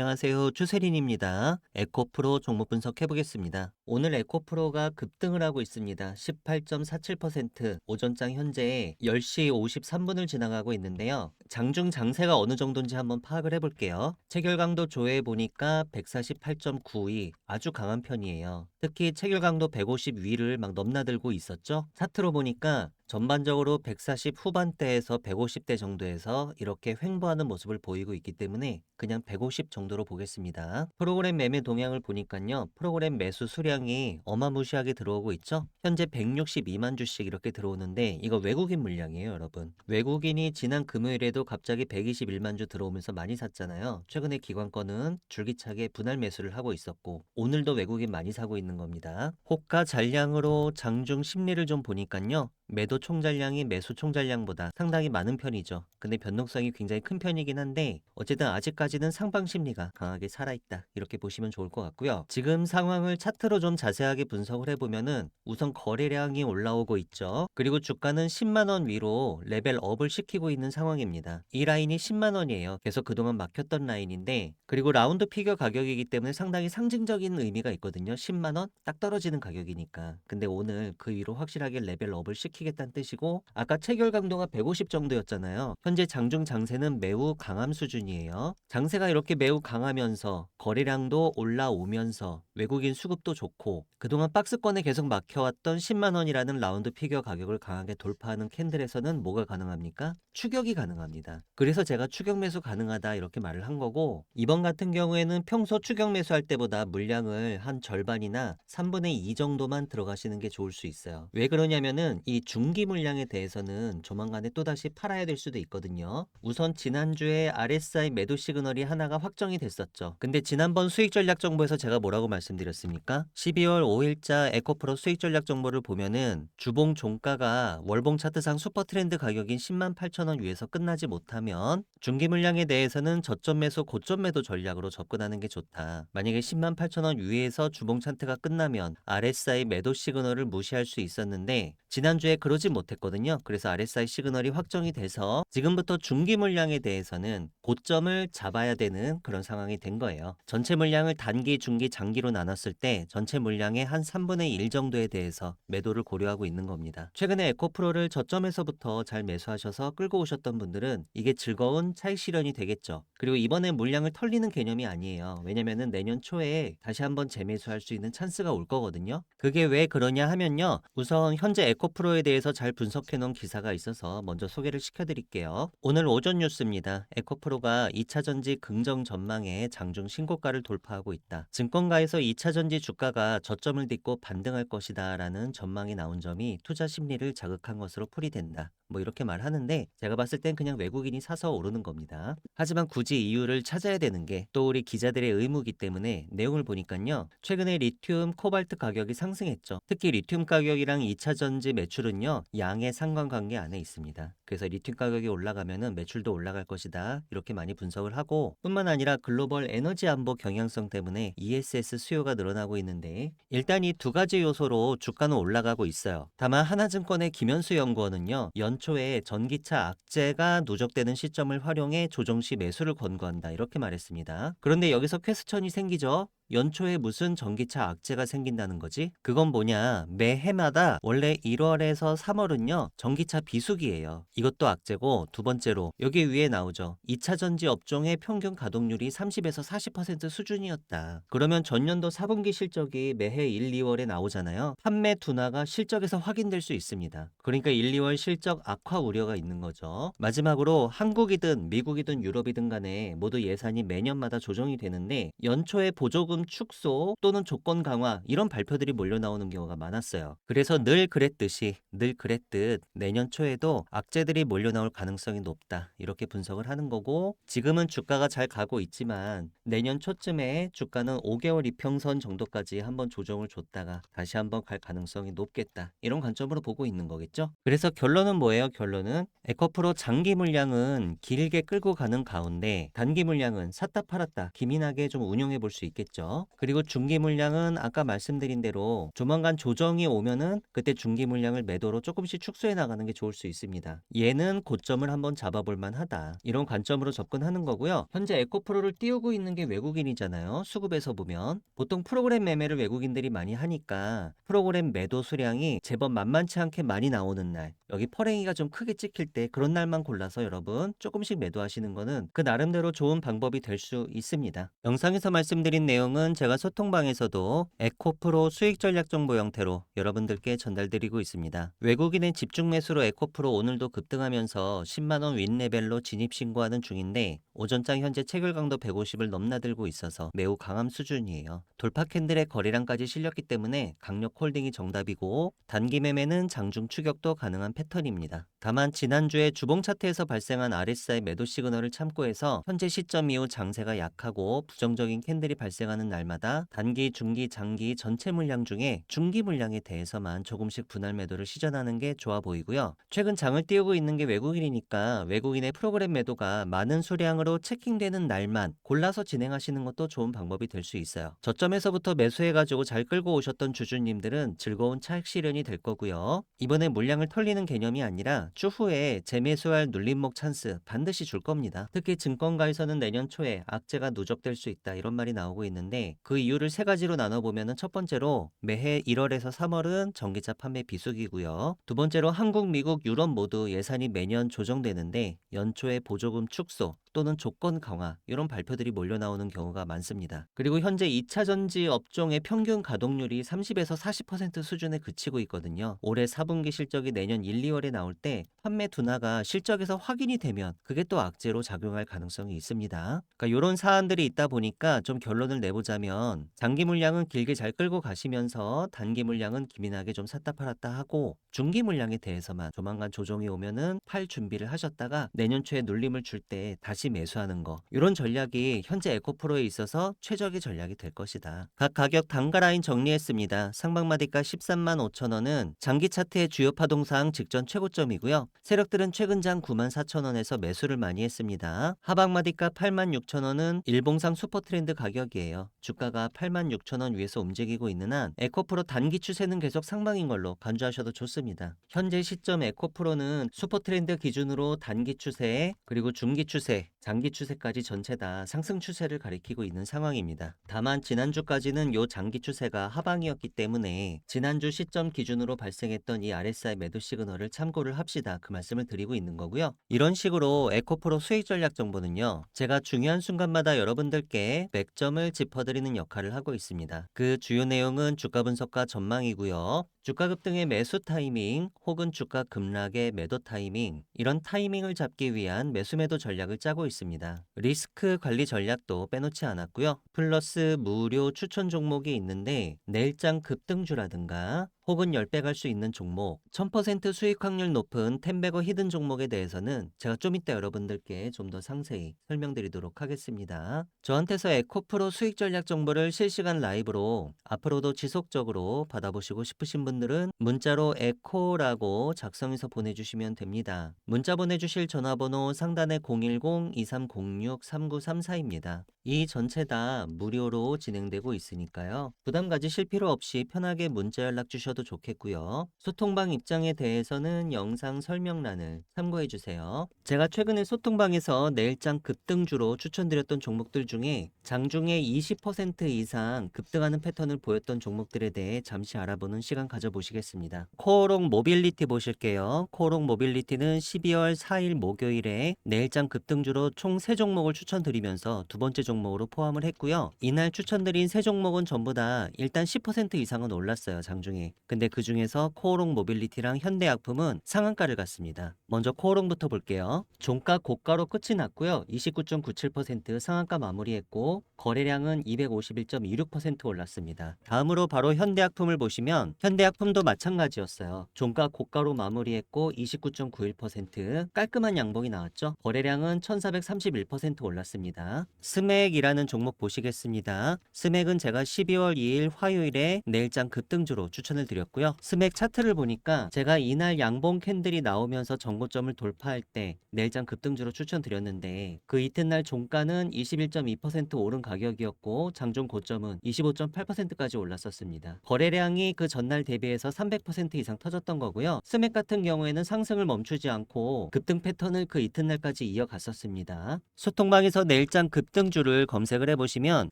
안녕하세요. 추세린입니다. 에코프로 종목 분석해 보겠습니다. 오늘 에코프로가 급등을 하고 있습니다. 18.47% 오전장 현재 10시 53분을 지나가고 있는데요. 장중 장세가 어느 정도인지 한번 파악을 해볼게요. 체결 강도 조회해 보니까 148.92 아주 강한 편이에요. 특히 체결 강도 150 위를 막 넘나들고 있었죠. 차트로 보니까 전반적으로 140 후반대에서 150대 정도에서 이렇게 횡보하는 모습을 보이고 있기 때문에 그냥 150 정도로 보겠습니다. 프로그램 매매 동향을 보니까요. 프로그램 매수 수량이 어마무시하게 들어오고 있죠. 현재 162만 주씩 이렇게 들어오는데 이거 외국인 물량이에요, 여러분. 외국인이 지난 금요일에도 갑자기 121만 주 들어오면서 많이 샀잖아요. 최근에 기관권은 줄기차게 분할 매수를 하고 있었고 오늘도 외국인 많이 사고 있는 겁니다. 호가 잔량으로 장중 심리를 좀 보니까요. 매도 총잔량이 매수 총잔량보다 상당히 많은 편이죠. 근데 변동성이 굉장히 큰 편이긴 한데 어쨌든 아직까지는 상방 심리가 강하게 살아있다. 이렇게 보시면 좋을 것 같고요. 지금 상황을 차트로 좀 자세하게 분석을 해보면은 우선 거래량이 올라오고 있죠. 그리고 주가는 10만 원 위로 레벨 업을 시키고 있는 상황입니다. 이 라인이 10만 원이에요. 계속 그동안 막혔던 라인인데 그리고 라운드 피겨 가격이기 때문에 상당히 상징적인 의미가 있거든요. 10만 원딱 떨어지는 가격이니까. 근데 오늘 그 위로 확실하게 레벨업을 시키겠다는 뜻이고 아까 체결 강도가 150 정도였잖아요. 현재 장중 장세는 매우 강함 수준이에요. 장세가 이렇게 매우 강하면서 거래량도 올라오면서 외국인 수급도 좋고 그동안 박스권에 계속 막혀왔던 10만 원이라는 라운드 피겨 가격을 강하게 돌파하는 캔들에서는 뭐가 가능합니까? 추격이 가능합니다. 그래서 제가 추격 매수 가능하다 이렇게 말을 한 거고 이번 같은 경우에는 평소 추격 매수할 때보다 물량을 한 절반이나 3분의 2 정도만 들어가시는 게 좋을 수 있어요. 왜 그러냐면은 이 중기 물량에 대해서는 조만간에 또다시 팔아야 될 수도 있거든요. 우선 지난주에 RSI 매도 시그널이 하나가 확정이 됐었죠. 근데 지난번 수익 전략 정보에서 제가 뭐라고 말씀드렸습니까? 12월 5일자 에코프로 수익 전략 정보를 보면은 주봉 종가가 월봉 차트상 슈퍼 트렌드 가격인 10만 8천 원 위에서 끝나지 못하면 중기 물량에 대해서는 저점 매수 고점 매도 전략으로 접근하는 게 좋다. 만약에 10만 8천 원 위에서 주봉 차트가 끝나면 RSI 매도 시그널을 무시할 수 있었는데 지난주에 그러지 못했거든요. 그래서 RSI 시그널이 확정이 돼서 지금부터 중기 물량에 대해서는 고점을 잡아야 되는 그런 상황이 된 거예요. 전체 물량을 단기, 중기, 장기로 나눴을 때 전체 물량의 한 3분의 1 정도에 대해서 매도를 고려하고 있는 겁니다. 최근에 에코프로를 저점에서부터 잘 매수하셔서 끌고 오셨던 분들은 이게 즐거운 차익 실현이 되겠죠. 그리고 이번에 물량을 털리는 개념이 아니에요. 왜냐면은 내년 초에 다시 한번 재매수할 수 있는 찬스 가 올 거거든요. 그게 왜 그러냐 하면요. 우선 현재 에코프로에 대해서 잘 분석해 놓은 기사가 있어서 먼저 소개를 시켜 드릴게요. 오늘 오전 뉴스입니다. 에코프로가 2차 전지 긍정 전망에 장중 신고가를 돌파하고 있다. 증권가에서 2차 전지 주가가 저점을 딛고 반등할 것이다 라는 전망이 나온 점이 투자 심리를 자극한 것으로 풀이된다. 뭐 이렇게 말하는데 제가 봤을 땐 그냥 외국인이 사서 오르는 겁니다. 하지만 굳이 이유를 찾아야 되는 게 또 우리 기자들의 의무기 때문에 내용을 보니까요. 최근에 리튬, 코발트 가격이 상승했죠. 특히 리튬 가격이랑 2차 전지 매출은요. 양의 상관관계 안에 있습니다. 그래서 리튬 가격이 올라가면은 매출도 올라갈 것이다. 이렇게 많이 분석을 하고 뿐만 아니라 글로벌 에너지 안보 경향성 때문에 ESS 수요가 늘어나고 있는데 일단 이 두 가지 요소로 주가는 올라가고 있어요. 다만 하나증권의 김현수 연구원은요. 연초에 전기차 악재가 누적되는 시점을 활용해 조정 시 매수를 권고한다. 이렇게 말했습니다. 그런데 여기서 퀘스천이 생기죠. 연초에 무슨 전기차 악재가 생긴다는 거지? 그건 뭐냐? 매 해마다 원래 1월에서 3월은요, 전기차 비수기예요. 이것도 악재고, 두 번째로, 여기 위에 나오죠. 2차 전지 업종의 평균 가동률이 30에서 40% 수준이었다. 그러면 전년도 4분기 실적이 매해 1, 2월에 나오잖아요. 판매 둔화가 실적에서 확인될 수 있습니다. 그러니까 1, 2월 실적 악화 우려가 있는 거죠. 마지막으로 한국이든 미국이든 유럽이든 간에 모두 예산이 매년마다 조정이 되는데 연초에 보조금 축소 또는 조건 강화 이런 발표들이 몰려 나오는 경우가 많았어요. 그래서 늘 그랬듯이 늘 그랬듯 내년 초에도 악재들이 몰려 나올 가능성이 높다. 이렇게 분석을 하는 거고 지금은 주가가 잘 가고 있지만 내년 초쯤에 주가는 5개월 이평선 정도까지 한번 조정을 줬다가 다시 한번 갈 가능성이 높겠다. 이런 관점으로 보고 있는 거겠죠. 그래서 결론은 뭐예요? 결론은 에코프로 장기 물량은 길게 끌고 가는 가운데 단기 물량은 샀다 팔았다 기민하게 좀 운용해 볼 수 있겠죠. 그리고 중기 물량은 아까 말씀드린 대로 조만간 조정이 오면은 그때 중기 물량을 매도로 조금씩 축소해 나가는 게 좋을 수 있습니다. 얘는 고점을 한번 잡아볼 만하다. 이런 관점으로 접근하는 거고요. 현재 에코프로를 띄우고 있는 게 외국인이잖아요. 수급에서 보면 보통 프로그램 매매를 외국인들이 많이 하니까 프로그램 매도 수량이 제법 만만치 않게 많이 나오는 날 여기 퍼랭이가 좀 크게 찍힐 때 그런 날만 골라서 여러분 조금씩 매도하시는 거는 그 나름대로 좋은 방법이 될 수 있습니다. 영상에서 말씀드린 내용은 제가 소통방에서도 에코프로 수익 전략 정보 형태로 여러분들께 전달드리고 있습니다. 외국인의 집중 매수로 에코프로 오늘도 급등하면서 10만원 윈 레벨로 진입 신고하는 중인데 오전장 현재 체결 강도 150을 넘나들고 있어서 매우 강함 수준이에요. 돌파 캔들의 거래량까지 실렸기 때문에 강력 홀딩이 정답이고 단기 매매는 장중 추격도 가능한 패턴입니다. 다만 지난주에 주봉 차트에서 발생한 RSI 매도 시그널을 참고해서 현재 시점 이후 장세가 약하고 부정적인 캔들이 발생하는 날마다 단기, 중기, 장기 전체 물량 중에 중기 물량에 대해서만 조금씩 분할 매도를 시전하는 게 좋아 보이고요. 최근 장을 띄우고 있는 게 외국인이니까 외국인의 프로그램 매도가 많은 수량으로 체킹되는 날만 골라서 진행하시는 것도 좋은 방법이 될 수 있어요. 저점에서부터 매수해가지고 잘 끌고 오셨던 주주님들은 즐거운 차익 실현이 될 거고요. 이번에 물량을 털리는 개념이 아니라 추후에 재매수할 눌림목 찬스 반드시 줄 겁니다. 특히 증권가에서는 내년 초에 악재가 누적될 수 있다 이런 말이 나오고 있는데 그 이유를 세 가지로 나눠보면 첫 번째로 매해 1월에서 3월은 전기차 판매 비수기고요. 두 번째로 한국, 미국, 유럽 모두 예산이 매년 조정되는데 연초에 보조금 축소 또는 조건 강화 이런 발표들이 몰려 나오는 경우가 많습니다. 그리고 현재 2차 전지 업종의 평균 가동률이 30에서 40% 수준에 그치고 있거든요. 올해 4분기 실적이 내년 1, 2월에 나올 때 판매 둔화가 실적에서 확인이 되면 그게 또 악재로 작용할 가능성이 있습니다. 그러니까 이런 사안들이 있다 보니까 좀 결론을 내보자면 장기 물량은 길게 잘 끌고 가시면서 단기 물량은 기민하게 좀 샀다 팔았다 하고 중기 물량에 대해서만 조만간 조정이 오면은 팔 준비를 하셨다가 내년 초에 눌림을 줄 때 다시 매수하는 거 이런 전략이 현재 에코프로에 있어서 최적의 전략이 될 것이다. 각 가격 단가 라인 정리했습니다. 상방마디가 13만 5천 원은 장기 차트의 주요 파동상 직전 최고점이고요. 세력들은 최근 장 9만 4천 원에서 매수를 많이 했습니다. 하방마디가 8만 6천 원은 일봉상 슈퍼 트렌드 가격이에요. 주가가 8만 6천 원 위에서 움직이고 있는 한 에코프로 단기 추세는 계속 상방인 걸로 간주하셔도 좋습니다. 현재 시점 에코프로는 슈퍼 트렌드 기준으로 단기 추세 그리고 중기 추세, 장기 추세까지 전체 다 상승 추세를 가리키고 있는 상황입니다. 다만 지난주까지는 요 장기 추세가 하방이었기 때문에 지난주 시점 기준으로 발생했던 이 RSI 매도 시그널을 참고를 합시다. 그 말씀을 드리고 있는 거고요. 이런 식으로 에코프로 수익 전략 정보는요. 제가 중요한 순간마다 여러분들께 맥점을 짚어드리는 역할을 하고 있습니다. 그 주요 내용은 주가 분석과 전망이고요. 주가 급등의 매수 타이밍 혹은 주가 급락의 매도 타이밍 이런 타이밍을 잡기 위한 매수 매도 전략을 짜고 있습니다. 리스크 관리 전략도 빼놓지 않았고요. 플러스 무료 추천 종목이 있는데 내일장 급등주라든가 혹은 10배 갈 수 있는 종목, 1000% 수익 확률 높은 텐베거 히든 종목에 대해서는 제가 좀 이따 여러분들께 좀 더 상세히 설명드리도록 하겠습니다. 저한테서 에코프로 수익 전략 정보를 실시간 라이브로 앞으로도 지속적으로 받아보시고 싶으신 분들은 문자로 에코라고 작성해서 보내주시면 됩니다. 문자 보내주실 전화번호 상단에 010-2306-3934입니다. 이 전체 다 무료로 진행되고 있으니까요. 부담 가지실 필요 없이 편하게 문자 연락 주셔도 좋겠고요. 소통방 입장에 대해서는 영상 설명란을 참고해 주세요. 제가 최근에 소통방에서 내일장 급등주로 추천드렸던 종목들 중에 장중에 20% 이상 급등하는 패턴을 보였던 종목들에 대해 잠시 알아보는 시간 가져보시겠습니다. 코오롱 모빌리티 보실게요. 코오롱 모빌리티는 12월 4일 목요일에 내일장 급등주로 총 3종목을 추천드리면서 두 번째 종목 으로 포함을 했고요. 이날 추천드린 세 종목은 전부 다 일단 10% 이상은 올랐어요. 장중에. 근데 그 중에서 코오롱 모빌리티랑 현대약품은 상한가를 갔습니다. 먼저 코오롱부터 볼게요. 종가 고가로 끝이 났고요. 29.97% 상한가 마무리했고 거래량은 251.26% 올랐습니다. 다음으로 바로 현대약품을 보시면 현대약품도 마찬가지였어요. 종가 고가로 마무리했고 29.91% 깔끔한 양봉이 나왔죠. 거래량은 1431% 올랐습니다. 스메 스맥이라는 종목 보시겠습니다. 스맥은 제가 12월 2일 화요일에 내일장 급등주로 추천을 드렸고요. 스맥 차트를 보니까 제가 이날 양봉 캔들이 나오면서 정고점을 돌파할 때 내일장 급등주로 추천드렸는데 그 이튿날 종가는 21.2% 오른 가격이었고 장중 고점은 25.8%까지 올랐었습니다. 거래량이 그 전날 대비해서 300% 이상 터졌던 거고요. 스맥 같은 경우에는 상승을 멈추지 않고 급등 패턴을 그 이튿날까지 이어갔었습니다. 소통방에서 내일장 급등주를 검색을 해보시면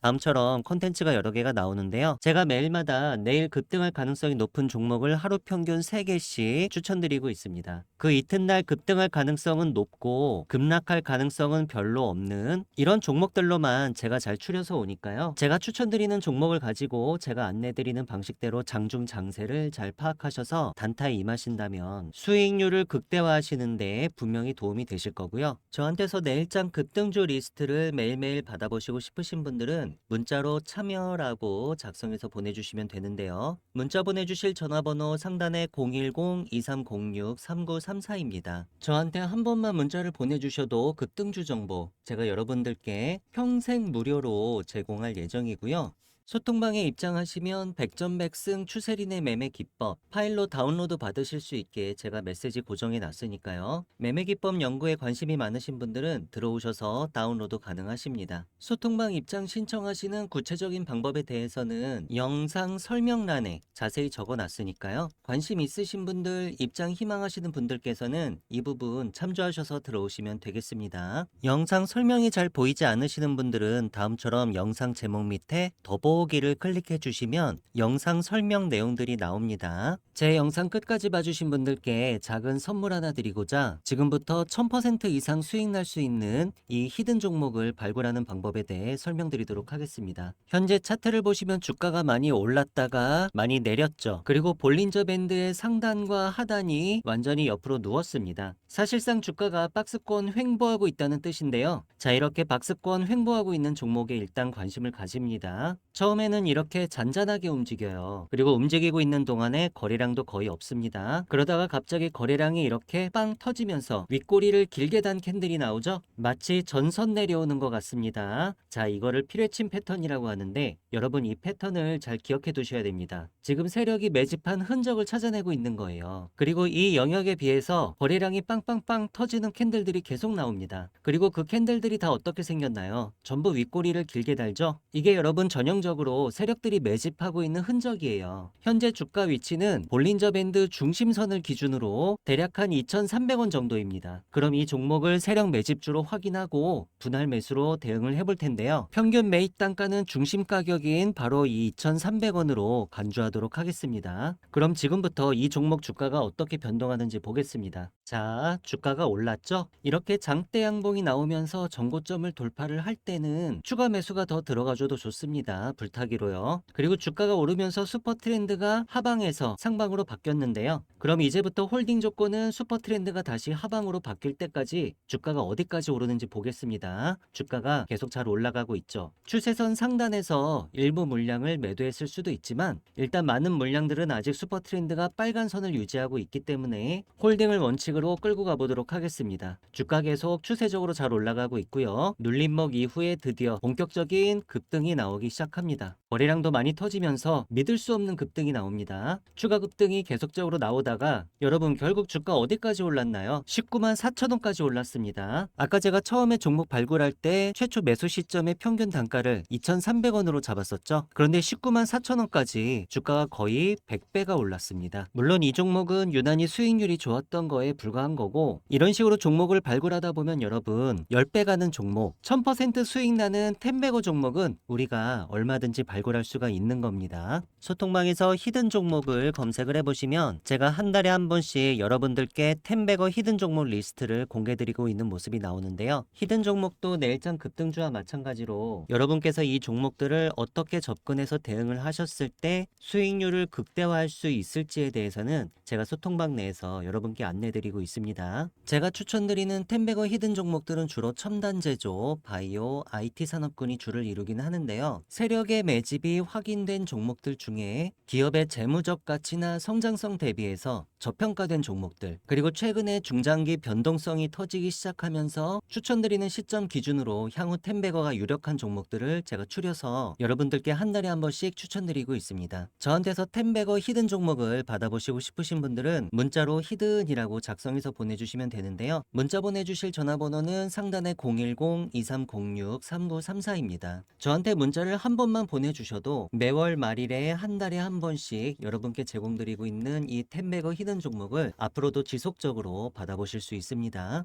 다음처럼 콘텐츠가 여러 개가 나오는데요. 제가 매일마다 내일 급등할 가능성이 높은 종목을 하루 평균 3개씩 추천드리고 있습니다. 그 이튿날 급등할 가능성은 높고 급락할 가능성은 별로 없는 이런 종목들로만 제가 잘 추려서 오니까요. 제가 추천드리는 종목을 가지고 제가 안내드리는 방식대로 장중 장세를 잘 파악하셔서 단타에 임하신다면 수익률을 극대화하시는데 분명히 도움이 되실 거고요. 저한테서 내일장 급등주 리스트를 매일매일 받아 보시고 싶으신 분들은 문자로 참여라고 작성해서 보내주시면 되는데요. 문자 보내주실 전화번호 상단에 010-2306-3934입니다. 저한테 한 번만 문자를 보내주셔도 급등주 정보 제가 여러분들께 평생 무료로 제공할 예정이고요. 소통방에 입장하시면 백전백승 추세린의 매매 기법 파일로 다운로드 받으실 수 있게 제가 메시지 고정해 놨으니까요. 매매 기법 연구에 관심이 많으신 분들은 들어오셔서 다운로드 가능하십니다. 소통방 입장 신청하시는 구체적인 방법에 대해서는 영상 설명란에 자세히 적어 놨으니까요. 관심 있으신 분들, 입장 희망하시는 분들께서는 이 부분 참조하셔서 들어오시면 되겠습니다. 영상 설명이 잘 보이지 않으시는 분들은 다음처럼 영상 제목 밑에 더보 기를 클릭해 주시면 영상 설명 내용들이 나옵니다. 제 영상 끝까지 봐주신 분들께 작은 선물 하나 드리고자 지금부터 1000% 이상 수익 날 수 있는 이 히든 종목을 발굴하는 방법에 대해 설명드리도록 하겠습니다. 현재 차트를 보시면 주가가 많이 올랐다가 많이 내렸죠. 그리고 볼린저 밴드의 상단과 하단이 완전히 옆으로 누웠습니다. 사실상 주가가 박스권 횡보하고 있다는 뜻인데요. 자, 이렇게 박스권 횡보하고 있는 종목에 일단 관심을 가집니다. 처음에는 이렇게 잔잔하게 움직여요. 그리고 움직이고 있는 동안에 거래량도 거의 없습니다. 그러다가 갑자기 거래량이 이렇게 빵 터지면서 윗꼬리를 길게 단 캔들이 나오죠? 마치 전선 내려오는 것 같습니다. 자, 이거를 피뢰침 패턴이라고 하는데 여러분 이 패턴을 잘 기억해 두셔야 됩니다. 지금 세력이 매집한 흔적을 찾아내고 있는 거예요. 그리고 이 영역에 비해서 거래량이 빵빵빵 터지는 캔들들이 계속 나옵니다. 그리고 그 캔들들이 다 어떻게 생겼나요? 전부 윗꼬리를 길게 달죠? 이게 여러분 전형적 으로 세력들이 매집하고 있는 흔적이에요. 현재 주가 위치는 볼린저 밴드 중심선을 기준으로 대략 한 2,300원 정도입니다. 그럼 이 종목을 세력 매집주로 확인하고 분할 매수로 대응을 해볼 텐데요. 평균 매입 단가는 중심 가격인 바로 이 2,300원으로 간주하도록 하겠습니다. 그럼 지금부터 이 종목 주가가 어떻게 변동하는지 보겠습니다. 자, 주가가 올랐죠? 이렇게 장대 양봉이 나오면서 전고점을 돌파를 할 때는 추가 매수가 더 들어가줘도 좋습니다. 불타기로요. 그리고 주가가 오르면서 슈퍼 트렌드가 하방에서 상방으로 바뀌었는데요. 그럼 이제부터 홀딩 조건은 슈퍼 트렌드가 다시 하방으로 바뀔 때까지 주가가 어디까지 오르는지 보겠습니다. 주가가 계속 잘 올라가고 있죠. 추세선 상단에서 일부 물량을 매도했을 수도 있지만 일단 많은 물량들은 아직 슈퍼 트렌드가 빨간 선을 유지하고 있기 때문에 홀딩을 원칙으로 끌고 가보도록 하겠습니다. 주가 계속 추세적으로 잘 올라가고 있고요. 눌림목 이후에 드디어 본격적인 급등이 나오기 시작합니다. 합니다. 거래량도 많이 터지면서 믿을 수 없는 급등이 나옵니다. 추가 급등이 계속적으로 나오다가 여러분 결국 주가 어디까지 올랐나요? 19만 4천 원까지 올랐습니다. 아까 제가 처음에 종목 발굴할 때 최초 매수 시점의 평균 단가를 2,300원으로 잡았었죠. 그런데 19만 4천 원까지 주가가 거의 100배가 올랐습니다. 물론 이 종목은 유난히 수익률이 좋았던 거에 불과한 거고 이런 식으로 종목을 발굴하다 보면 여러분 10배 가는 종목, 1000% 수익 나는 텐베거 종목은 우리가 얼마든지 발 굴할 수가 있는 겁니다. 소통방에서 히든 종목을 검색을 해보시면 제가 한 달에 한 번씩 여러분들께 텐베거 히든 종목 리스트를 공개드리고 있는 모습이 나오는데요. 히든 종목도 내일장 급등주와 마찬가지로 여러분께서 이 종목들을 어떻게 접근해서 대응을 하셨을 때 수익률을 극대화할 수 있을지에 대해서는 제가 소통방 내에서 여러분께 안내드리고 있습니다. 제가 추천드리는 텐베거 히든 종목들은 주로 첨단 제조, 바이오, IT 산업군이 주를 이루긴 하는데요. 세력의 매집이 확인된 종목들 중에 기업의 재무적 가치나 성장성 대비해서 저평가된 종목들, 그리고 최근에 중장기 변동성이 터지기 시작하면서 추천드리는 시점 기준으로 향후 텐베거가 유력한 종목들을 제가 추려서 여러분들께 한 달에 한 번씩 추천드리고 있습니다. 저한테서 텐베거 히든 종목을 받아보시고 싶으신 분들은 문자로 히든이라고 작성해서 보내주시면 되는데요. 문자 보내주실 전화번호는 상단에 010-2306-3934입니다. 저한테 문자를 한 번만 보내주셔도 매월 말일에 한 달에 한 번씩 여러분께 제공드리고 있는 이 텐베거 히든 종목을 앞으로도 지속적으로 받아보실 수 있습니다.